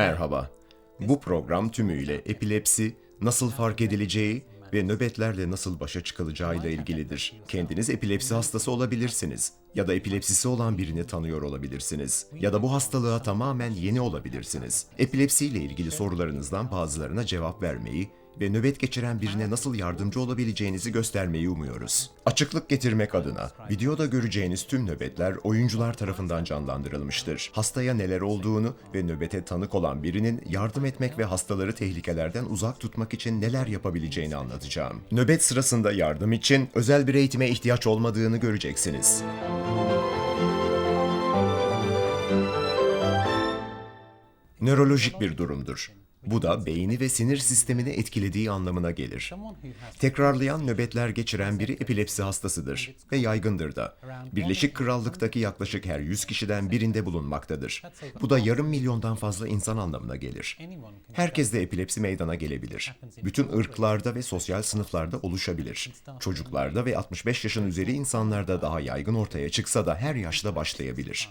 Merhaba. Bu program tümüyle epilepsi, nasıl fark edileceği ve nöbetlerle nasıl başa çıkılacağıyla ilgilidir. Kendiniz epilepsi hastası olabilirsiniz ya da epilepsisi olan birini tanıyor olabilirsiniz ya da bu hastalığa tamamen yeni olabilirsiniz. Epilepsiyle ilgili sorularınızdan bazılarına cevap vermeyi ve nöbet geçiren birine nasıl yardımcı olabileceğinizi göstermeyi umuyoruz. Açıklık getirmek adına videoda göreceğiniz tüm nöbetler oyuncular tarafından canlandırılmıştır. Hastaya neler olduğunu ve nöbete tanık olan birinin yardım etmek ve hastaları tehlikelerden uzak tutmak için neler yapabileceğini anlatacağım. Nöbet sırasında yardım için özel bir eğitime ihtiyaç olmadığını göreceksiniz. Nörolojik bir durumdur. Bu da beyni ve sinir sistemini etkilediği anlamına gelir. Tekrarlayan nöbetler geçiren biri epilepsi hastasıdır ve yaygındır da. Birleşik Krallık'taki yaklaşık her 100 kişiden birinde bulunmaktadır. Bu da yarım milyondan fazla insan anlamına gelir. Herkeste epilepsi meydana gelebilir. Bütün ırklarda ve sosyal sınıflarda oluşabilir. Çocuklarda ve 65 yaşın üzeri insanlarda daha yaygın ortaya çıksa da her yaşta başlayabilir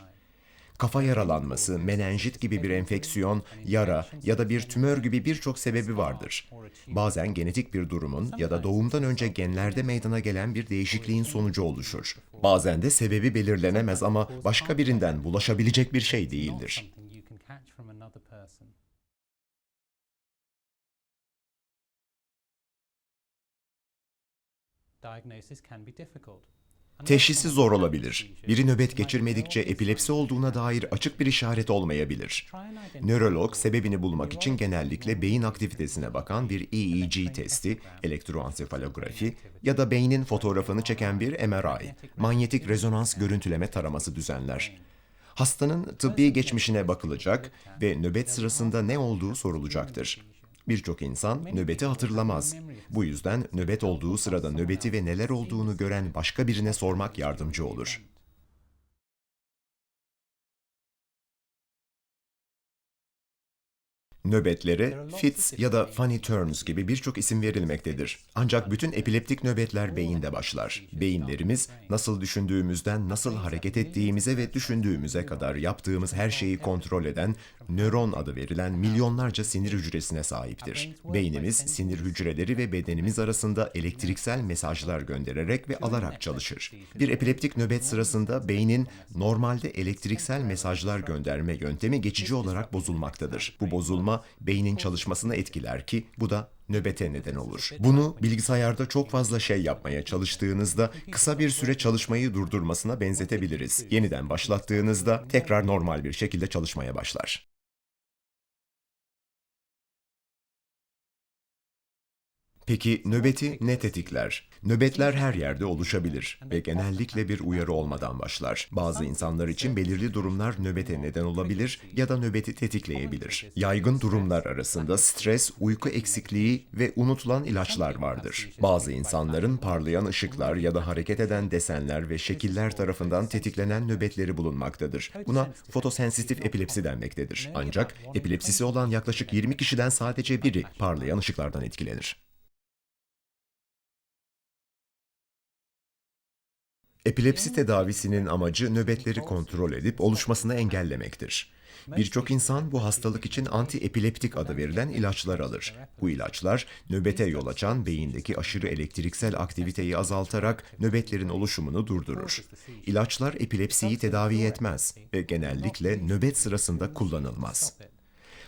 kafa yaralanması, menenjit gibi bir enfeksiyon, yara ya da bir tümör gibi birçok sebebi vardır. Bazen genetik bir durumun ya da doğumdan önce genlerde meydana gelen bir değişikliğin sonucu oluşur. Bazen de sebebi belirlenemez ama başka birinden bulaşabilecek bir şey değildir. Diagnosis can be difficult. Teşhisi zor olabilir. Biri nöbet geçirmedikçe epilepsi olduğuna dair açık bir işaret olmayabilir. Nörolog sebebini bulmak için genellikle beyin aktivitesine bakan bir EEG testi, elektroensefalografi ya da beynin fotoğrafını çeken bir MRI, manyetik rezonans görüntüleme taraması düzenler. Hastanın tıbbi geçmişine bakılacak ve nöbet sırasında ne olduğu sorulacaktır. Birçok insan nöbeti hatırlamaz. Bu yüzden nöbet olduğu sırada nöbeti ve neler olduğunu gören başka birine sormak yardımcı olur. Nöbetlere fits ya da funny turns gibi birçok isim verilmektedir. Ancak bütün epileptik nöbetler beyinde başlar. Beyinlerimiz nasıl düşündüğümüzden nasıl hareket ettiğimize ve düşündüğümüze kadar yaptığımız her şeyi kontrol eden nöron adı verilen milyonlarca sinir hücresine sahiptir. Beynimiz sinir hücreleri ve bedenimiz arasında elektriksel mesajlar göndererek ve alarak çalışır. Bir epileptik nöbet sırasında beynin normalde elektriksel mesajlar gönderme yöntemi geçici olarak bozulmaktadır. Bu bozulma beynin çalışmasını etkiler ki bu da nöbete neden olur. Bunu bilgisayarda çok fazla şey yapmaya çalıştığınızda kısa bir süre çalışmayı durdurmasına benzetebiliriz. Yeniden başlattığınızda tekrar normal bir şekilde çalışmaya başlar. Peki nöbeti ne tetikler? Nöbetler her yerde oluşabilir ve genellikle bir uyarı olmadan başlar. Bazı insanlar için belirli durumlar nöbete neden olabilir ya da nöbeti tetikleyebilir. Yaygın durumlar arasında stres, uyku eksikliği ve unutulan ilaçlar vardır. Bazı insanların parlayan ışıklar ya da hareket eden desenler ve şekiller tarafından tetiklenen nöbetleri bulunmaktadır. Buna fotosensitif epilepsi denmektedir. Ancak epilepsisi olan yaklaşık 20 kişiden sadece biri parlayan ışıklardan etkilenir. Epilepsi tedavisinin amacı nöbetleri kontrol edip oluşmasını engellemektir. Birçok insan bu hastalık için antiepileptik adı verilen ilaçlar alır. Bu ilaçlar nöbete yol açan beyindeki aşırı elektriksel aktiviteyi azaltarak nöbetlerin oluşumunu durdurur. İlaçlar epilepsiyi tedavi etmez ve genellikle nöbet sırasında kullanılmaz.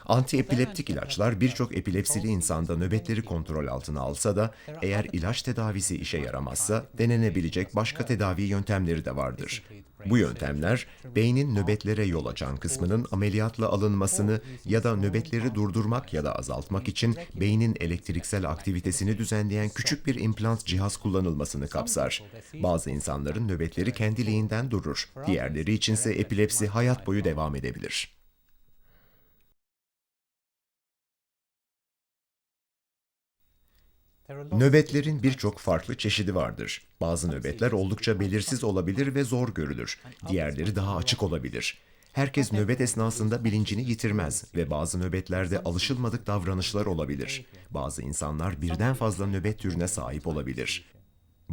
Antiepileptik ilaçlar birçok epilepsili insanda nöbetleri kontrol altına alsa da eğer ilaç tedavisi işe yaramazsa denenebilecek başka tedavi yöntemleri de vardır. Bu yöntemler beynin nöbetlere yol açan kısmının ameliyatla alınmasını ya da nöbetleri durdurmak ya da azaltmak için beynin elektriksel aktivitesini düzenleyen küçük bir implant cihaz kullanılmasını kapsar. Bazı insanların nöbetleri kendiliğinden durur. Diğerleri içinse epilepsi hayat boyu devam edebilir. Nöbetlerin birçok farklı çeşidi vardır. Bazı nöbetler oldukça belirsiz olabilir ve zor görülür. Diğerleri daha açık olabilir. Herkes nöbet esnasında bilincini yitirmez ve bazı nöbetlerde alışılmadık davranışlar olabilir. Bazı insanlar birden fazla nöbet türüne sahip olabilir.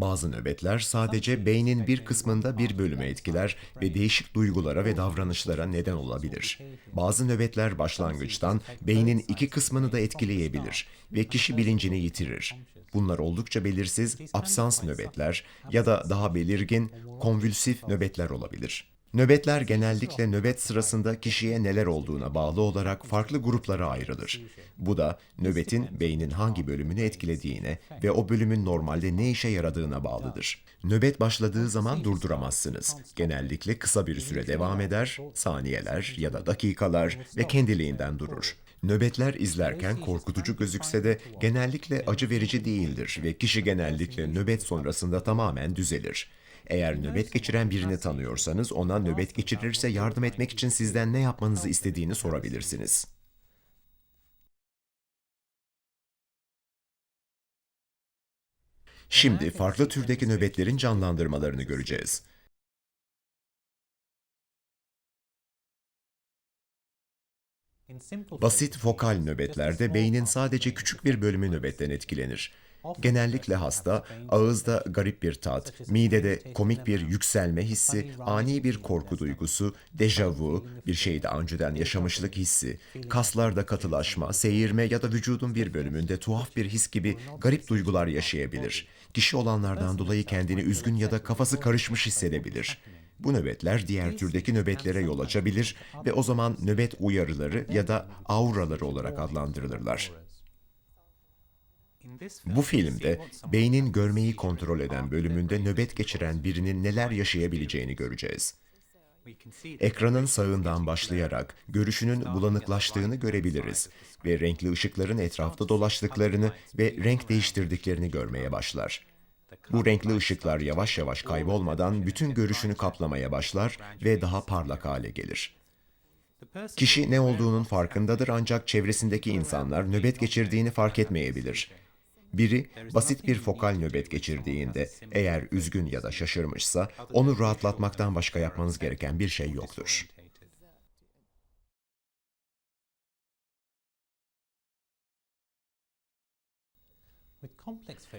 Bazı nöbetler sadece beynin bir kısmında bir bölümü etkiler ve değişik duygulara ve davranışlara neden olabilir. Bazı nöbetler başlangıçtan beynin iki kısmını da etkileyebilir ve kişi bilincini yitirir. Bunlar oldukça belirsiz absans nöbetler ya da daha belirgin konvülsif nöbetler olabilir. Nöbetler genellikle nöbet sırasında kişiye neler olduğuna bağlı olarak farklı gruplara ayrılır. Bu da nöbetin beynin hangi bölümünü etkilediğine ve o bölümün normalde ne işe yaradığına bağlıdır. Nöbet başladığı zaman durduramazsınız. Genellikle kısa bir süre devam eder, saniyeler ya da dakikalar ve kendiliğinden durur. Nöbetler izlerken korkutucu gözükse de genellikle acı verici değildir ve kişi genellikle nöbet sonrasında tamamen düzelir. Eğer nöbet geçiren birini tanıyorsanız ona nöbet geçirirse yardım etmek için sizden ne yapmanızı istediğini sorabilirsiniz. Şimdi farklı türdeki nöbetlerin canlandırmalarını göreceğiz. Basit fokal nöbetlerde beynin sadece küçük bir bölümü nöbetten etkilenir. Genellikle hasta, ağızda garip bir tat, midede komik bir yükselme hissi, ani bir korku duygusu, dejavu, bir şeyi daha önceden yaşamışlık hissi, kaslarda katılaşma, seyirme ya da vücudun bir bölümünde tuhaf bir his gibi garip duygular yaşayabilir. Kişi olanlardan dolayı kendini üzgün ya da kafası karışmış hissedebilir. Bu nöbetler diğer türdeki nöbetlere yol açabilir ve o zaman nöbet uyarıları ya da auraları olarak adlandırılırlar. Bu filmde beynin görmeyi kontrol eden bölümünde nöbet geçiren birinin neler yaşayabileceğini göreceğiz. Ekranın sağından başlayarak görüşünün bulanıklaştığını görebiliriz ve renkli ışıkların etrafta dolaştıklarını ve renk değiştirdiklerini görmeye başlar. Bu renkli ışıklar yavaş yavaş kaybolmadan bütün görüşünü kaplamaya başlar ve daha parlak hale gelir. Kişi ne olduğunun farkındadır ancak çevresindeki insanlar nöbet geçirdiğini fark etmeyebilir. Biri basit bir fokal nöbet geçirdiğinde eğer üzgün ya da şaşırmışsa onu rahatlatmaktan başka yapmanız gereken bir şey yoktur.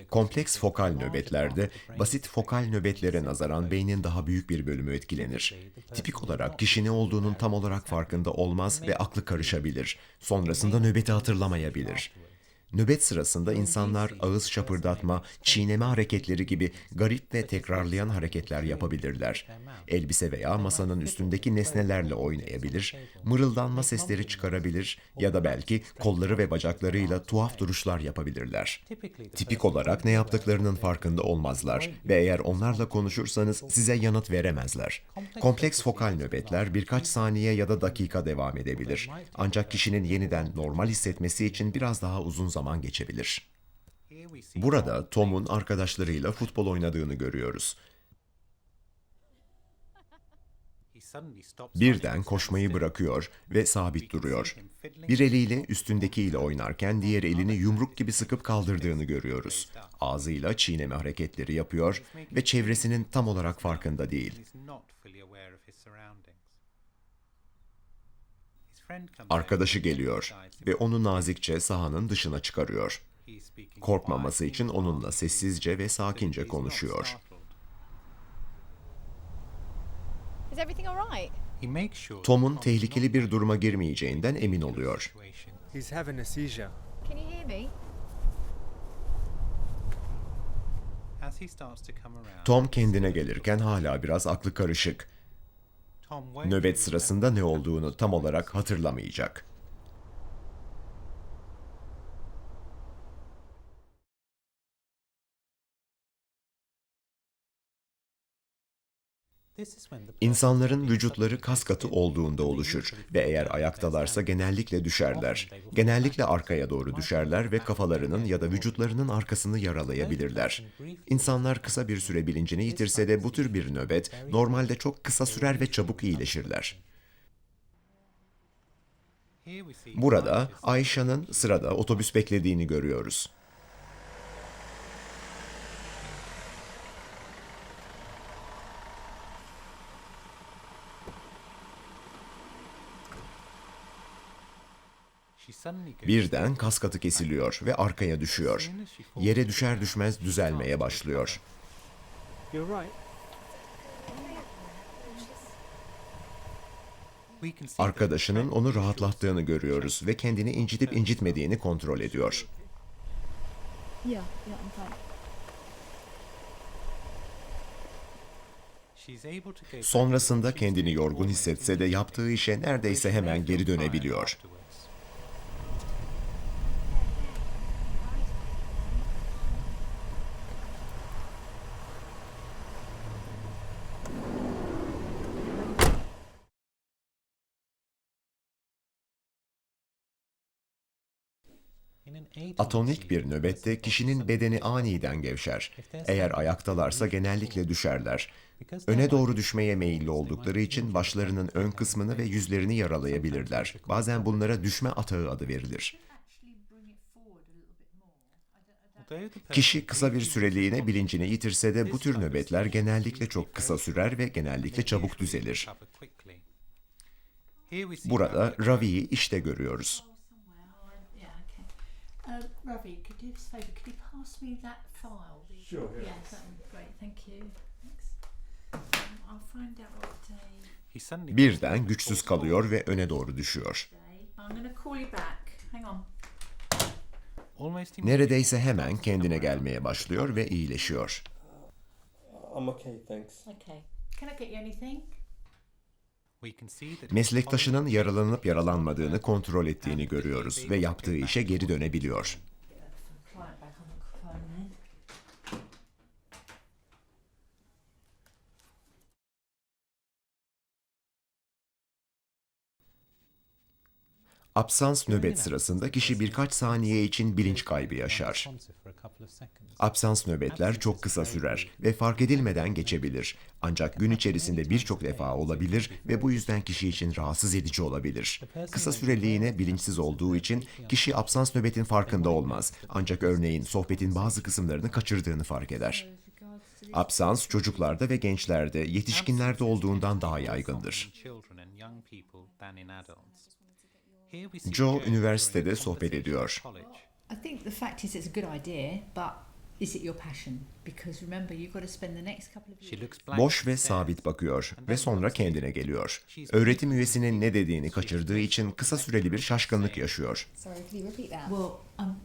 Kompleks fokal nöbetlerde basit fokal nöbetlere nazaran beynin daha büyük bir bölümü etkilenir. Tipik olarak kişi ne olduğunun tam olarak farkında olmaz ve aklı karışabilir. Sonrasında nöbeti hatırlamayabilir. Nöbet sırasında insanlar ağız şapırdatma, çiğneme hareketleri gibi garip ve tekrarlayan hareketler yapabilirler. Elbise veya masanın üstündeki nesnelerle oynayabilir, mırıldanma sesleri çıkarabilir ya da belki kolları ve bacaklarıyla tuhaf duruşlar yapabilirler. Tipik olarak ne yaptıklarının farkında olmazlar ve eğer onlarla konuşursanız size yanıt veremezler. Kompleks fokal nöbetler birkaç saniye ya da dakika devam edebilir. Ancak kişinin yeniden normal hissetmesi için biraz daha uzun zaman geçebilir. Burada Tom'un arkadaşlarıyla futbol oynadığını görüyoruz. Birden koşmayı bırakıyor ve sabit duruyor. Bir eliyle üstündekiyle oynarken diğer elini yumruk gibi sıkıp kaldırdığını görüyoruz. Ağzıyla çiğneme hareketleri yapıyor ve çevresinin tam olarak farkında değil. Arkadaşı geliyor ve onu nazikçe sahanın dışına çıkarıyor. Korkmaması için onunla sessizce ve sakince konuşuyor. Is everything all right? Tom'un tehlikeli bir duruma girmeyeceğinden emin oluyor. Tom kendine gelirken hala biraz aklı karışık. Nöbet sırasında ne olduğunu tam olarak hatırlamayacak. İnsanların vücutları kas katı olduğunda oluşur ve eğer ayaktalarsa genellikle düşerler. Genellikle arkaya doğru düşerler ve kafalarının ya da vücutlarının arkasını yaralayabilirler. İnsanlar kısa bir süre bilincini yitirse de bu tür bir nöbet normalde çok kısa sürer ve çabuk iyileşirler. Burada Ayşe'nin sırada otobüs beklediğini görüyoruz. Birden kas katı kesiliyor ve arkaya düşüyor. Yere düşer düşmez düzelmeye başlıyor. Arkadaşının onu rahatlattığını görüyoruz ve kendini incitip incitmediğini kontrol ediyor. Sonrasında kendini yorgun hissetse de yaptığı işe neredeyse hemen geri dönebiliyor. Atonik bir nöbette kişinin bedeni aniden gevşer. Eğer ayaktalarsa genellikle düşerler. Öne doğru düşmeye meyilli oldukları için başlarının ön kısmını ve yüzlerini yaralayabilirler. Bazen bunlara düşme atağı adı verilir. Kişi kısa bir süreliğine bilincini yitirse de bu tür nöbetler genellikle çok kısa sürer ve genellikle çabuk düzelir. Burada Ravi Ravi'yi işte görüyoruz. Ravi, could you do us a favour? Could you pass me that file? Sure, yeah. Yes, that would be great. Thank you. Thanks. Um, I'll find out what day. He suddenly Birden güçsüz kalıyor ve öne doğru düşüyor. day. I'm going to call you back. Hang on. almost Neredeyse hemen kendine gelmeye başlıyor ve iyileşiyor. I'm okay, thanks. Okay. Can I get you anything? We can see that Meslektaşının yaralanıp yaralanmadığını kontrol ettiğini görüyoruz ve yaptığı işe geri dönebiliyor. Absans nöbet sırasında kişi birkaç saniye için bilinç kaybı yaşar. Absans nöbetler çok kısa sürer ve fark edilmeden geçebilir. Ancak gün içerisinde birçok defa olabilir ve bu yüzden kişi için rahatsız edici olabilir. Kısa süreliğine bilinçsiz olduğu için kişi absans nöbetin farkında olmaz. Ancak örneğin sohbetin bazı kısımlarını kaçırdığını fark eder. Absans çocuklarda ve gençlerde, yetişkinlerde olduğundan daha yaygındır. Joe üniversitede sohbet ediyor. Boş ve sabit bakıyor ve sonra kendine geliyor. Öğretim üyesinin ne dediğini kaçırdığı için kısa süreli bir şaşkınlık yaşıyor. Um.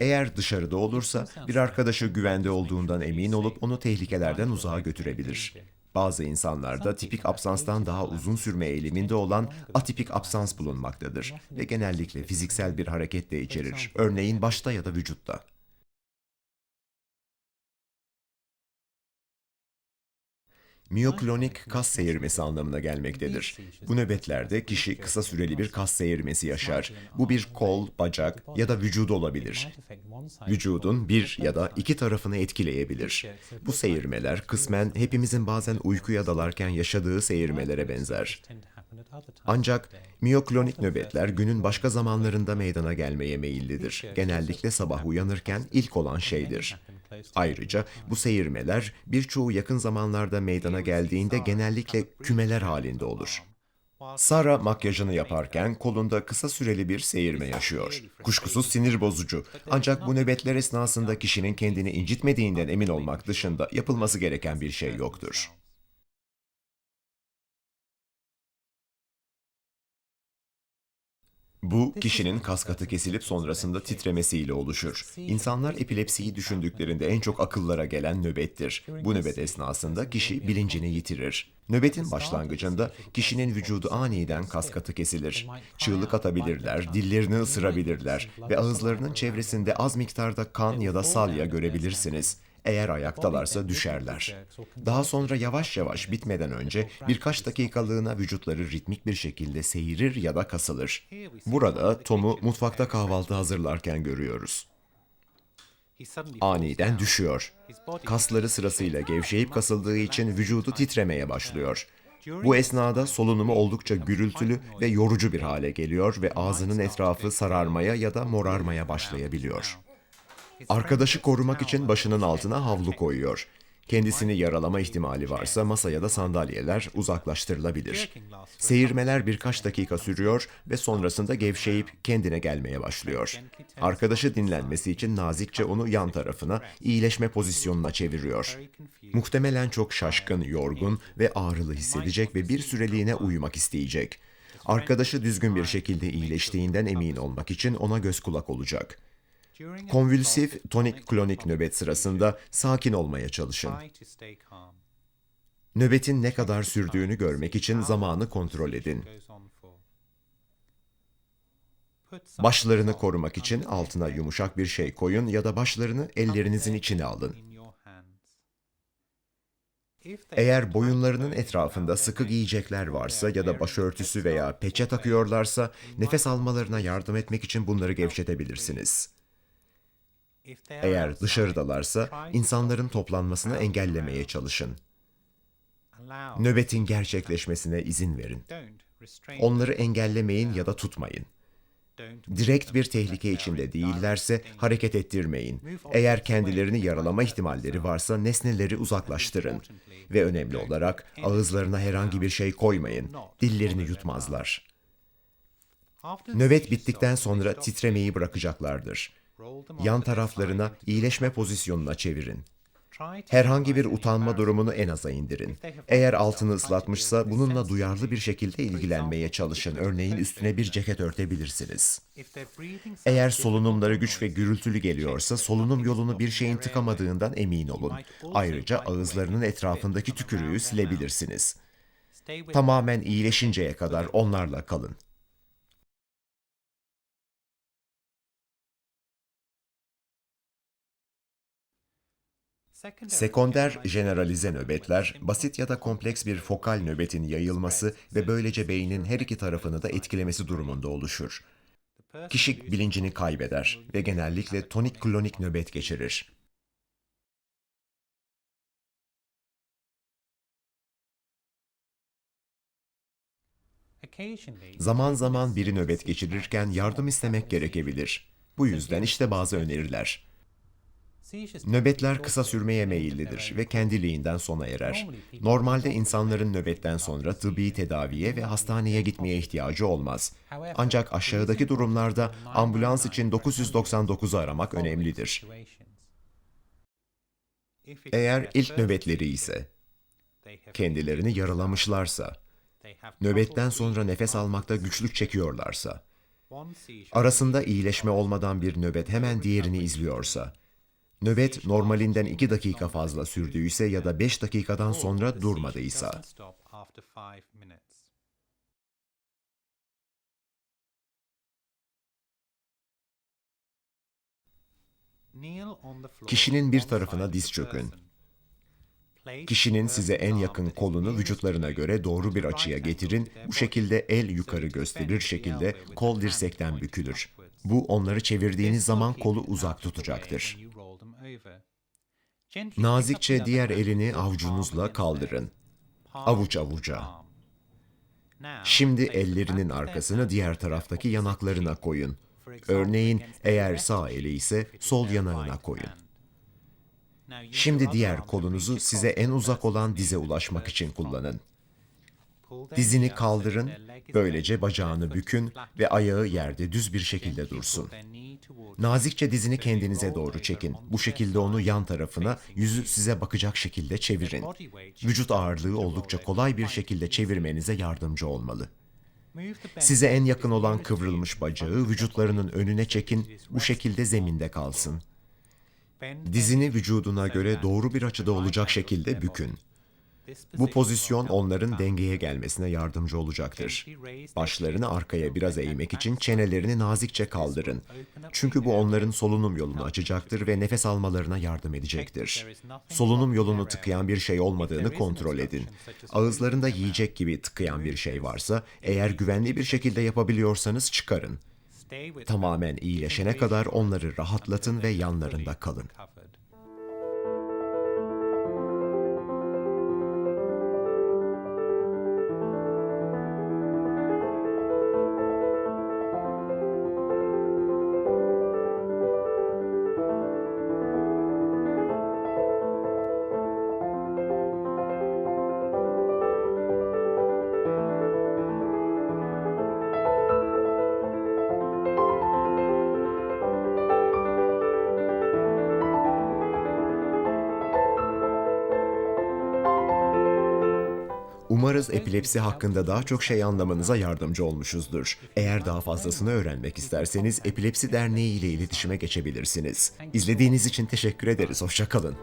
Eğer dışarıda olursa bir arkadaşı güvende olduğundan emin olup onu tehlikelerden uzağa götürebilir. Bazı insanlarda tipik absanstan daha uzun sürme eğiliminde olan atipik absans bulunmaktadır ve genellikle fiziksel bir hareket de içerir. Örneğin başta ya da vücutta. Miyoklonik kas seyirmesi anlamına gelmektedir. Bu nöbetlerde kişi kısa süreli bir kas seyirmesi yaşar. Bu bir kol, bacak ya da vücut olabilir. Vücudun bir ya da iki tarafını etkileyebilir. Bu seyirmeler kısmen hepimizin bazen uykuya dalarken yaşadığı seyirmelere benzer. Ancak miyoklonik nöbetler günün başka zamanlarında meydana gelmeye meyillidir. Genellikle sabah uyanırken ilk olan şeydir. Ayrıca bu seyirmeler birçoğu yakın zamanlarda meydana geldiğinde genellikle kümeler halinde olur. Sara makyajını yaparken kolunda kısa süreli bir seyirme yaşıyor. Kuşkusuz sinir bozucu. Ancak bu nöbetler esnasında kişinin kendini incitmediğinden emin olmak dışında yapılması gereken bir şey yoktur. Bu, kişinin kaskatı kesilip sonrasında titremesiyle oluşur. İnsanlar epilepsiyi düşündüklerinde en çok akıllara gelen nöbettir. Bu nöbet esnasında kişi bilincini yitirir. Nöbetin başlangıcında kişinin vücudu aniden kaskatı kesilir. Çığlık atabilirler, dillerini ısırabilirler ve ağızlarının çevresinde az miktarda kan ya da salya görebilirsiniz. Eğer ayaktalarsa düşerler. Daha sonra yavaş yavaş bitmeden önce birkaç dakikalığına vücutları ritmik bir şekilde seyirir ya da kasılır. Burada Tom'u mutfakta kahvaltı hazırlarken görüyoruz. Aniden düşüyor. Kasları sırasıyla gevşeyip kasıldığı için vücudu titremeye başlıyor. Bu esnada solunumu oldukça gürültülü ve yorucu bir hale geliyor ve ağzının etrafı sararmaya ya da morarmaya başlayabiliyor. Arkadaşı korumak için başının altına havlu koyuyor. Kendisini yaralama ihtimali varsa masa ya da sandalyeler uzaklaştırılabilir. Seyirmeler birkaç dakika sürüyor ve sonrasında gevşeyip kendine gelmeye başlıyor. Arkadaşı dinlenmesi için nazikçe onu yan tarafına, iyileşme pozisyonuna çeviriyor. Muhtemelen çok şaşkın, yorgun ve ağrılı hissedecek ve bir süreliğine uyumak isteyecek. Arkadaşı düzgün bir şekilde iyileştiğinden emin olmak için ona göz kulak olacak. Konvülsif tonik klonik nöbet sırasında sakin olmaya çalışın. Nöbetin ne kadar sürdüğünü görmek için zamanı kontrol edin. Başlarını korumak için altına yumuşak bir şey koyun ya da başlarını ellerinizin içine alın. Eğer boyunlarının etrafında sıkı giyecekler varsa ya da başörtüsü veya peçe takıyorlarsa nefes almalarına yardım etmek için bunları gevşetebilirsiniz. Eğer dışarıdalarsa insanların toplanmasını engellemeye çalışın. Nöbetin gerçekleşmesine izin verin. Onları engellemeyin ya da tutmayın. Direkt bir tehlike içinde değillerse hareket ettirmeyin. Eğer kendilerini yaralama ihtimalleri varsa nesneleri uzaklaştırın. Ve önemli olarak ağızlarına herhangi bir şey koymayın. Dillerini yutmazlar. Nöbet bittikten sonra titremeyi bırakacaklardır. Yan taraflarına iyileşme pozisyonuna çevirin. Herhangi bir utanma durumunu en aza indirin. Eğer altını ıslatmışsa bununla duyarlı bir şekilde ilgilenmeye çalışın. Örneğin üstüne bir ceket örtebilirsiniz. Eğer solunumları güç ve gürültülü geliyorsa solunum yolunu bir şeyin tıkamadığından emin olun. Ayrıca ağızlarının etrafındaki tükürüğü silebilirsiniz. Tamamen iyileşinceye kadar onlarla kalın. Sekonder jeneralize nöbetler, basit ya da kompleks bir fokal nöbetin yayılması ve böylece beynin her iki tarafını da etkilemesi durumunda oluşur. Kişi bilincini kaybeder ve genellikle tonik klonik nöbet geçirir. Zaman zaman biri nöbet geçirirken yardım istemek gerekebilir. Bu yüzden işte bazı öneriler. Nöbetler kısa sürmeye meyillidir ve kendiliğinden sona erer. Normalde insanların nöbetten sonra tıbbi tedaviye ve hastaneye gitmeye ihtiyacı olmaz. Ancak aşağıdaki durumlarda ambulans için 999'u aramak önemlidir. Eğer ilk nöbetleri ise kendilerini yaralamışlarsa, nöbetten sonra nefes almakta güçlük çekiyorlarsa, arasında iyileşme olmadan bir nöbet hemen diğerini izliyorsa, Nöbet normalinden 2 dakika fazla sürdüyse ya da 5 dakikadan sonra durmadıysa. Kişinin bir tarafına diz çökün. Kişinin size en yakın kolunu vücutlarına göre doğru bir açıya getirin. Bu şekilde el yukarı gösterir şekilde kol dirsekten bükülür. Bu onları çevirdiğiniz zaman kolu uzak tutacaktır. Nazikçe diğer elini avucunuzla kaldırın. Avuç avuca. Şimdi ellerinin arkasını diğer taraftaki yanaklarına koyun. Örneğin eğer sağ eli ise sol yanağına koyun. Şimdi diğer kolunuzu size en uzak olan dize ulaşmak için kullanın. Dizini kaldırın, böylece bacağını bükün ve ayağı yerde düz bir şekilde dursun. Nazikçe dizini kendinize doğru çekin. Bu şekilde onu yan tarafına, yüzü size bakacak şekilde çevirin. Vücut ağırlığı oldukça kolay bir şekilde çevirmenize yardımcı olmalı. Size en yakın olan kıvrılmış bacağı vücutlarının önüne çekin, bu şekilde zeminde kalsın. Dizini vücuduna göre doğru bir açıda olacak şekilde bükün. Bu pozisyon onların dengeye gelmesine yardımcı olacaktır. Başlarını arkaya biraz eğmek için çenelerini nazikçe kaldırın. Çünkü bu onların solunum yolunu açacaktır ve nefes almalarına yardım edecektir. Solunum yolunu tıkayan bir şey olmadığını kontrol edin. Ağızlarında yiyecek gibi tıkayan bir şey varsa, eğer güvenli bir şekilde yapabiliyorsanız çıkarın. Tamamen iyileşene kadar onları rahatlatın ve yanlarında kalın. Umarız epilepsi hakkında daha çok şey anlamanıza yardımcı olmuşuzdur. Eğer daha fazlasını öğrenmek isterseniz Epilepsi Derneği ile iletişime geçebilirsiniz. İzlediğiniz için teşekkür ederiz. Hoşçakalın.